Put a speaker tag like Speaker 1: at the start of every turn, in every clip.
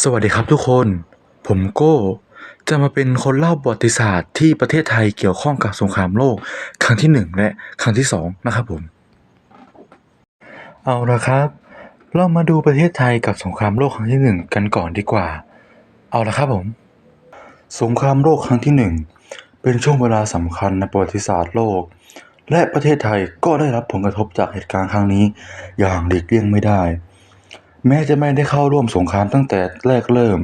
Speaker 1: สวัสดีครับทุกคน ผมโก้ จะมาเป็นคนเล่าประวัติศาสตร์ที่ประเทศไทยเกี่ยวข้องกับสงครามโลก ครั้งที่หนึ่งและครั้งที่สองนะครับผม เอาละครับ เรามาดูประเทศไทยกับสงครามโลกครั้งที่หนึ่งกันก่อนดีกว่า เอาละครับผม สงครามโลกครั้งที่หนึ่งเป็นช่วงเวลาสำคัญในประวัติศาสตร์โลก และประเทศไทยก็ได้รับผลกระทบจากเหตุการณ์ครั้งนี้ อย่างหลีกเลี่ยงไม่ได้ แม้จะไม่ได้เข้าร่วมสงครามตั้งแต่แรกเริ่ม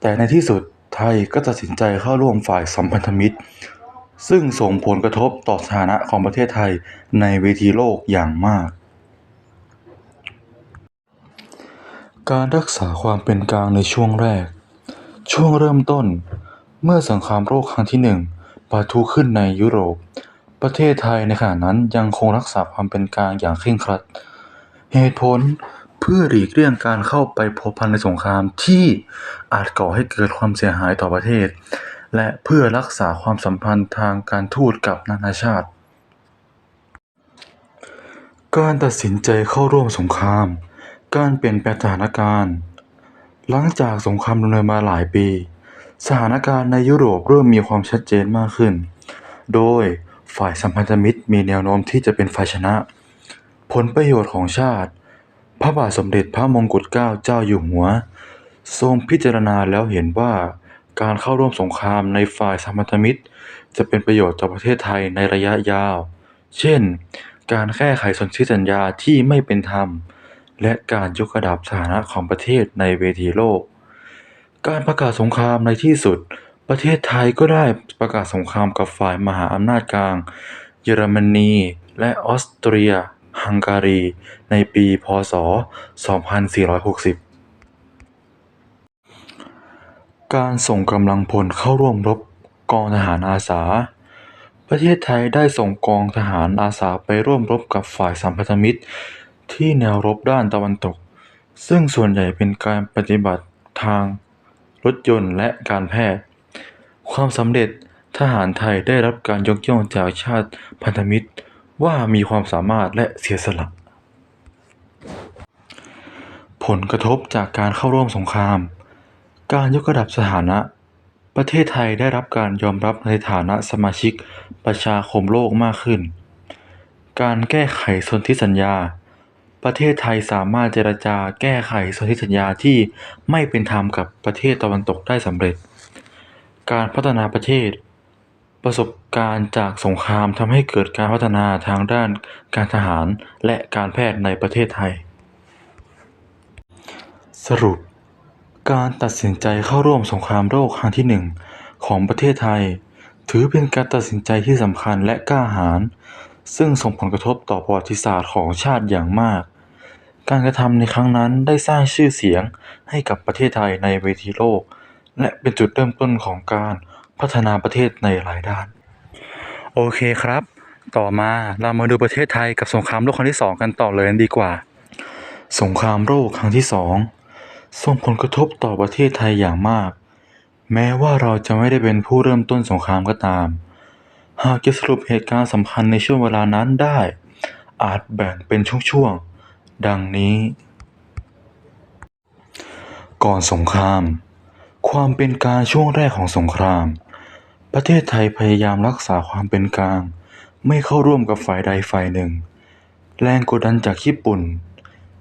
Speaker 1: แต่ในที่สุดไทยก็ตัดสินใจเข้าร่วมฝ่ายสัมพันธมิตร ซึ่งส่งผลกระทบต่อสถานะของประเทศไทยในเวทีโลกอย่างมาก การรักษาความเป็นกลางในช่วงแรก ช่วงเริ่มต้น เมื่อสงครามโลกครั้งที่หนึ่งปะทุขึ้นในยุโรป ประเทศไทยในขณะนั้นยังคงรักษาความเป็นกลางอย่างเคร่งครัด เหตุผล พื่อหลีกเลี่ยงการเข้าไปพบพันในสงครามที่อาจก่อให้เกิดความเสียหายต่อประเทศ และเพื่อรักษาความสัมพันธ์ทางการทูตกับนานาชาติ การตัดสินใจเข้าร่วมสงคราม การเปลี่ยนแปลงสถานการณ์ หลังจากสงครามดำเนินมาหลายปี สถานการณ์ในยุโรปเริ่มมีความชัดเจนมากขึ้น โดยฝ่ายสัมพันธมิตรมีแนวโน้มที่จะเป็นฝ่ายชนะ ผลประโยชน์ของชาติ ระบาทสมเด็จพระมงกุฎเกล้าเจ้าอยู่หัว ทรงพิจารณาแล้วเห็นว่าการเข้าร่วมสงครามในฝ่ายสมพันธมิตร จะเป็นประโยชน์ต่อประเทศไทยในระยะยาว เช่น การแก้ไขสนธิสัญญาที่ไม่เป็นธรรม และการยกระดับสถานะของประเทศในเวทีโลก การประกาศสงครามในที่สุด ประเทศไทยก็ได้ประกาศสงครามกับฝ่ายมหาอำนาจกลาง เยอรมนีและออสเตรีย ฮังการีในปี พ.ศ.2460 การส่งกำลังพลเข้าร่วมรบกองทหารอาสา ประเทศไทยได้ส่งกองทหารอาสาไปร่วมรบกับฝ่ายสัมพันธมิตร ที่แนวรบด้านตะวันตก ซึ่งส่วนใหญ่เป็นการปฏิบัติทางรถยนต์และการแพทย์ ความสำเร็จทหารไทยได้รับการยกย่องจากชาติพันธมิตร ว่ามีความสามารถและเสียสละ ผลกระทบจากการเข้าร่วมสงคราม การยกระดับสถานะ ประเทศไทยได้รับการยอมรับในฐานะสมาชิกประชาคมโลกมากขึ้น การแก้ไขสนธิสัญญา ประเทศไทยสามารถเจรจาแก้ไขสนธิสัญญาที่ไม่เป็นธรรมกับประเทศตะวันตกได้สำเร็จ การพัฒนาประเทศ ประสบการณ์จากสงครามทำให้เกิดการพัฒนาทางด้านการทหารและการแพทย์ในประเทศไทย สรุป การตัดสินใจเข้าร่วมสงครามโลกครั้งที่หนึ่งของประเทศไทย ถือเป็นการตัดสินใจที่สำคัญและกล้าหาญซึ่งส่งผลกระทบต่อประวัติศาสตร์ของชาติอย่างมาก การกระทำในครั้งนั้นได้สร้างชื่อเสียงให้กับประเทศไทยในเวทีโลก และเป็นจุดเริ่มต้นของการ พัฒนาประเทศในหลายด้าน โอเคครับ ต่อมาเรามาดูประเทศไทยกับสงครามโลกครั้งที่สองกันต่อเลยดีกว่า สงครามโลกครั้งที่สองส่งผลกระทบต่อประเทศไทยอย่างมาก แม้ว่าเราจะไม่ได้เป็นผู้เริ่มต้นสงครามก็ตาม หากจะสรุปเหตุการณ์สำคัญในช่วงเวลานั้นได้ อาจแบ่งเป็นช่วงๆ ดังนี้ ก่อนสงคราม ความเป็นกลางช่วงแรกของสงคราม ประเทศไทยพยายามรักษาความเป็นกลาง ไม่เข้าร่วมกับฝ่ายใดฝ่ายหนึ่ง แรงกดดันจากญี่ปุ่น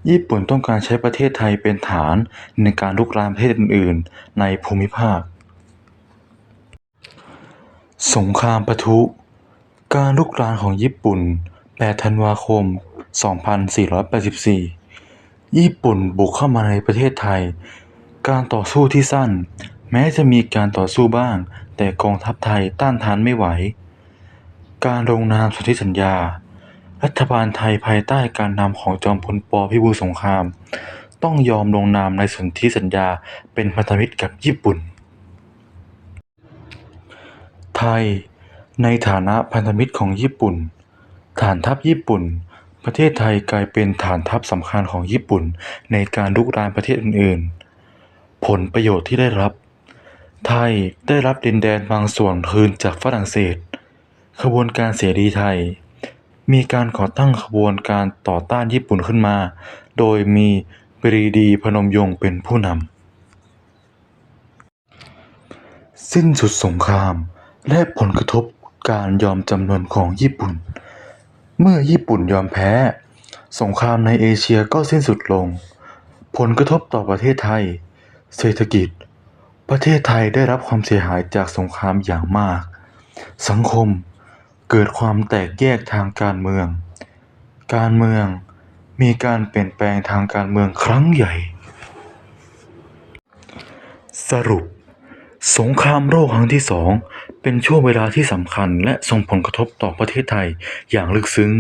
Speaker 1: ญี่ปุ่นต้องการใช้ประเทศไทยเป็นฐานในการลุกรานประเทศอื่นๆ ในภูมิภาค สงครามปะทุ การลุกรานของญี่ปุ่น 8 ธันวาคม 2484 ญี่ปุ่นบุกเข้ามาในประเทศไทย การต่อสู้ที่สั้น แม้จะมีการต่อสู้บ้าง แต่กองทัพไทยต้านทานไม่ไหว การลงนามสนธิสัญญา รัฐบาลไทยภายใต้การนำของจอมพลปพิบูลสงคราม ต้องยอมลงนามในสนธิสัญญาเป็นพันธมิตรกับญี่ปุ่น ไทย ในฐานะพันธมิตรของญี่ปุ่น ฐานทัพญี่ปุ่น ประเทศไทยกลายเป็นฐานทัพสำคัญของญี่ปุ่นในการลุกรานประเทศอื่น ๆ ผลประโยชน์ที่ได้รับ ไทยได้รับดินแดนบางส่วนคืนจากฝรั่งเศส ขบวนการเสรีไทย มีการก่อตั้งขบวนการต่อต้านญี่ปุ่นขึ้นมา โดยมีปรีดีพนมยงค์เป็นผู้นำ สิ้นสุดสงคราม และผลกระทบการยอมจำนนของญี่ปุ่น เมื่อญี่ปุ่นยอมแพ้ สงครามในเอเชียก็สิ้นสุดลง ผลกระทบต่อประเทศไทย เศรษฐกิจ ประเทศไทยได้รับความเสียหายจากสงครามอย่างมาก สังคมเกิดความแตกแยกทางการเมือง การเมืองมีการเปลี่ยนแปลงทางการเมืองครั้งใหญ่ สรุป สงครามโลกครั้งที่สองเป็นช่วงเวลาที่สำคัญและส่งผลกระทบต่อประเทศไทยอย่างลึกซึ้ง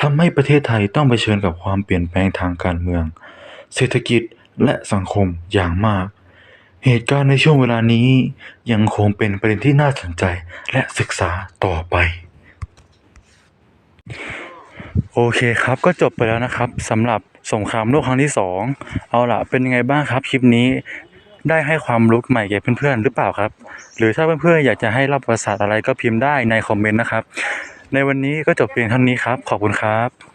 Speaker 1: ทำให้ประเทศไทยต้องเผชิญกับความเปลี่ยนแปลงทางการเมือง เศรษฐกิจและสังคมอย่างมาก เหตุการณ์ในช่วงเวลานี้ยังคงเป็นประเด็นที่น่าสนใจและศึกษาต่อไป โอเคครับก็จบไปแล้วนะครับสำหรับสงครามโลกครั้งที่สองเอาล่ะเป็นยังไงบ้างครับคลิปนี้ได้ให้ความรู้ใหม่แก่เพื่อนๆหรือเปล่าครับ หรือถ้าเพื่อนๆอยากจะให้เล่าประวัติศาสตร์อะไรก็พิมพ์ได้ในคอมเมนต์นะครับ ในวันนี้ก็จบเพียงเท่านี้ครับ ขอบคุณครับ